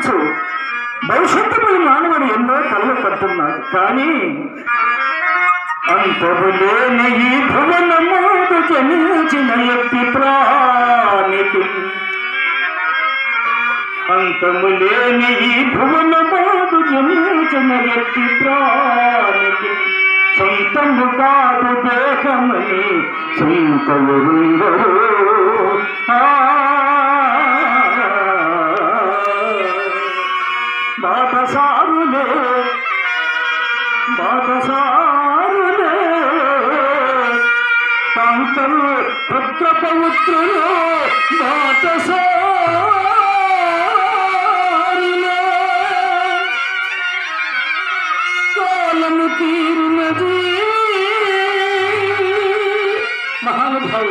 ఆలోచించు భవిష్యత్తుపై మానవుడు ఎన్నో కళ్ళు కట్టున్నాడు. కానీ అంతములేని ఈ భువనమోదు జనించిన ఎత్తి ప్రాణికి. అంతములేని ఈ భువనమోదు జనించిన ఎత్తి ప్రాణికి. సొంతము కాదు దేహమని సొంత ఆ పుత్ర పవిత్రులు బాటసారులే కాలము తీరినది. పూర్తి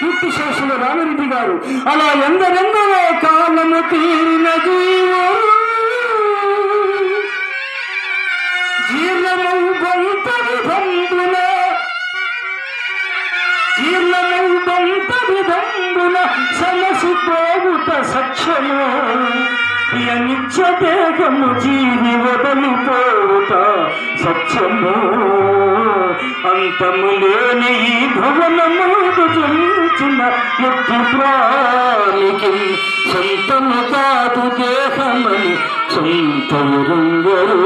కీర్తిశేషులు రామరెడ్డి గారు అలా ఎందరెందరో విధంబున సమసి పోగుట సఖ్యము నిత్య దేహము జీవి వదలిపోవుట సత్యము. అంతము లేని ఈ భువనముకు జన్మించిన ముక్తి ప్రాణికి సొంతము కాదు దేహమని సొంత రంగరు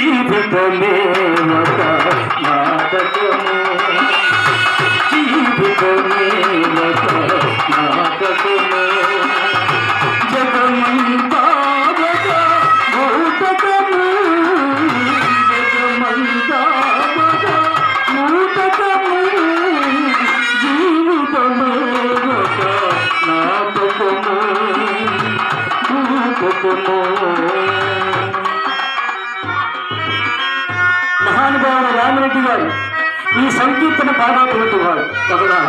జీవితమే ఒక నాటకము జీవితమే ఒక నాటకము జగమంతా ఒక భూతకము జగమంతా ఒక భూతకము జీవితమే ఒక నాటకము. భూతకము మహానుభావుడు రామిరెడ్డి గారు ఈ సంకీర్తన పాడేటువంటి వాడు ఒకదా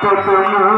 te